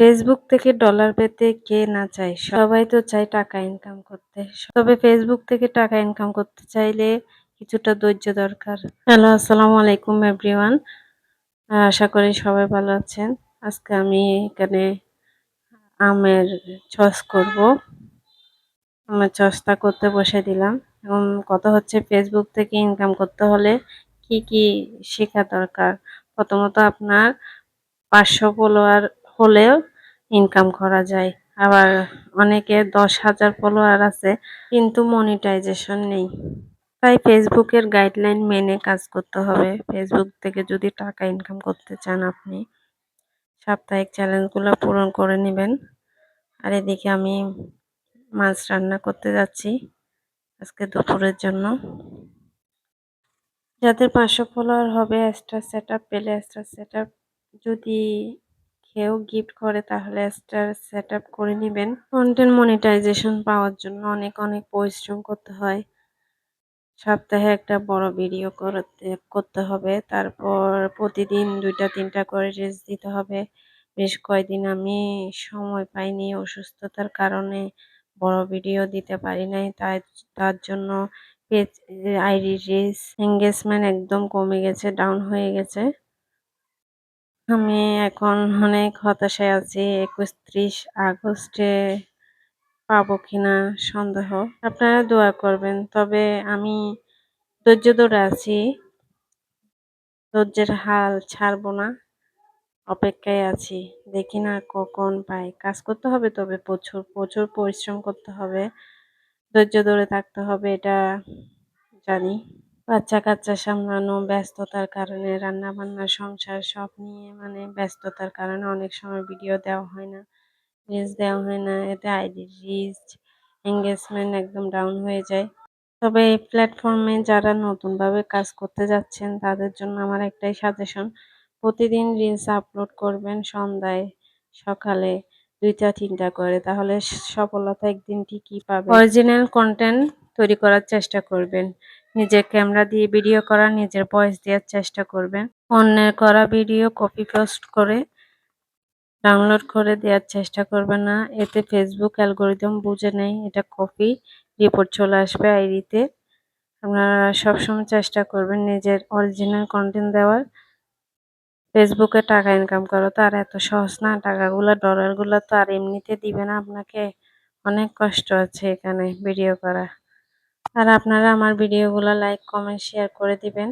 Facebook থেকে dollar পেতে কে না চায়? সবাই তো চায় টাকা ইনকাম করতে। তবে ফেসবুক থেকে টাকা ইনকাম করতে চাইলে কিছুটা ধৈর্য দরকার। হ্যালো আসসালামু আলাইকুম এভরিওয়ান আশা করি সবাই ভালো আছেন। আজকে আমি এখানে আমের চস করব। আমের চসটা করতে বসে দিলাম। এবং কথা হচ্ছে ফেসবুক থেকে ইনকাম করতে হলে কি কি শেখা দরকার? প্রথমত আপনার পাঁচশো ফলোয়ার হলেও ইনকাম করা যায়। আবার অনেকে দশ হাজার ফলোয়ার আছে, কিন্তু মনিটাইজেশন নেই। তাই ফেসবুকের গাইডলাইন মেনে কাজ করতে হবে। ফেসবুক থেকে যদি টাকা ইনকাম করতে চান আপনি, সাপ্তাহিক চ্যালেঞ্জগুলো পূরণ করে নেবেন। আর এদিকে আমি মাছ রান্না করতে যাচ্ছি আজকে দুপুরের জন্য। যাদের পাঁচশো ফলোয়ার হবে এক্সট্রা সেট আপ পেলে এক্সট্রা সেট আপ যদি কেউ গিফট করে তাহলে স্টার সেট আপ করে নেবেন। কন্টেন্ট মনিটাইজেশন পাওয়ার জন্য অনেক অনেক পরিশ্রম করতে হয়। সপ্তাহে একটা বড় ভিডিও করতে করতে হবে। তারপর প্রতিদিন দুইটা, তিনটা করে রিলস দিতে হবে। বেশ কয়েকদিন আমি সময় পাইনি অসুস্থতার কারণে বড় ভিডিও দিতে পারি নাই। তাই, তার জন্য পেজ আইডি রিলস এঙ্গেজমেন্ট একদম কমে গেছে ডাউন হয়ে গেছে। আমি এখন অনেক হতাশায় আছি একুশ ত্রিশ আগস্টে পাবো কিনা সন্দেহ। আপনারা দোয়া করবেন, তবে আমি ধৈর্য ধরে আছি। ধৈর্যের হাল ছাড়বো না, অপেক্ষায় আছি। দেখি না কখন পাই। কাজ করতে হবে তবে, প্রচুর প্রচুর পরিশ্রম করতে হবে। ধৈর্য ধরে থাকতে হবে, এটা জানি। বাচ্চা কাচ্চা সামলানো, ব্যস্ততার কারণে রান্না বান্না সংসার সব নিয়ে মানে ব্যস্ততার কারণে অনেক সময় ভিডিও দেওয়া হয় না রিলস দেওয়া হয় না, এতে আইডি রিচ এঙ্গেজমেন্ট একদম ডাউন হয়ে যায়। তবে এই প্ল্যাটফর্মে যারা নতুনভাবে কাজ করতে যাচ্ছেন, তাদের জন্য আমার একটাই সাজেশন প্রতিদিন রিলস আপলোড করবেন সন্ধ্যায়, সকালে দুইটা, তিনটা করে, তাহলে সফলতা একদিন ঠিকই পাবে অরিজিনাল কন্টেন্ট তৈরি করার চেষ্টা করবেন। নিজের ক্যামেরা দিয়ে ভিডিও করা, নিজের ভয়েস দেওয়ার চেষ্টা করবেন। অন্যের করা ভিডিও কপি পোস্ট করে ডাউনলোড করে দেওয়ার চেষ্টা করবেন না। এতে ফেসবুক অ্যালগোরিদম বুঝে নেই এটা কপি রিপোর্ট চলে আসবে আইডিতে আপনারা সবসময় চেষ্টা করবেন নিজের অরিজিনাল কন্টেন্ট দেওয়ার। ফেসবুকে টাকা ইনকাম করা তো আর এত সহজ না। টাকাগুলো ডলারগুলো তো আর এমনিতে দিবে না। আপনাকে অনেক কষ্ট আছে এখানে ভিডিও করা। আর আপনারা আমার ভিডিওগুলো লাইক কমেন্ট শেয়ার করে দিবেন।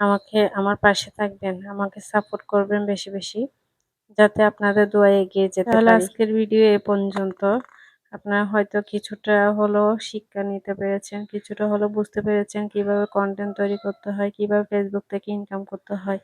আমাকে আমার পাশে থাকবেন। আমাকে সাপোর্ট করবেন বেশি বেশি যাতে আপনাদের দোয়া এগিয়ে যেতে তাহলে আজকের ভিডিও এ পর্যন্ত। আপনারা হয়তো কিছুটা হলো শিক্ষা নিতে পেরেছেন কিছুটা হলো বুঝতে পেরেছেন কীভাবে কন্টেন্ট তৈরি করতে হয় কীভাবে ফেসবুক থেকে ইনকাম করতে হয়।